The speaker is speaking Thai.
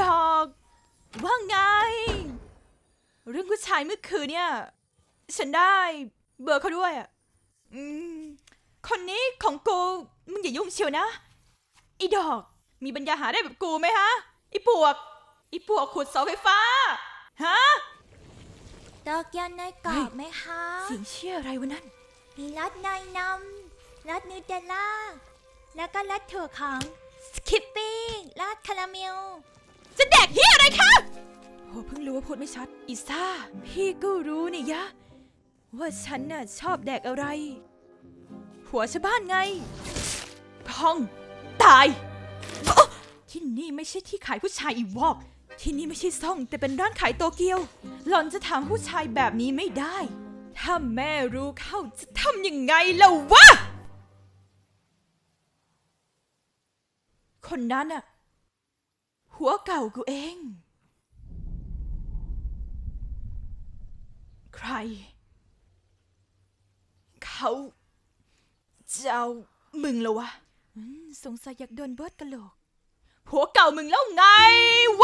ดอก ว่าไง เรื่องผู้ชายเมื่อคืนเนี่ย ฉันได้เบอร์เขาด้วยอะอืมคนนี้ของกูมึงอย่ายุ่งเชียวนะไอีดอก มีปัญญาหาได้แบบกูไหมฮะไอปวกไอปวกขุดเสาไฟฟ้าฮะโตเกียวเนยกรอบไหมคะเสียงเชี่ยอะไรวะนั่น มีรสเนยนมรสนูเทลล่า แล้วก็รสถั่วของสคิปปิ้งรสคาราเมล จะแดกเฮียอะไรคะโหเพิ่งรู้ว่าพูดไม่ชัด อีซ่า พี่ก็รู้นี่ยะ ว่าฉันน่ะชอบแดกอะไร หัวชาวบ้านไงพองตายอ๊ะที่นี่ไม่ใช่ที่ขายผู้ชายอีวอก ที่นี่ไม่ใช่ซ่อง แต่เป็นร้านขายโตเกียว หล่อนจะถามผู้ชายแบบนี้ไม่ได้ ถ้าแม่รู้เข้าจะทำยังไงล่ะวะ คนนั้นอะ หัวเก่ากูเอง ใคร เขาจะเอามึงแล้ววะ อืมสงสัยอยากโดนเบิร์ดกะโหลกหัวเก่ามึงแล้วไงว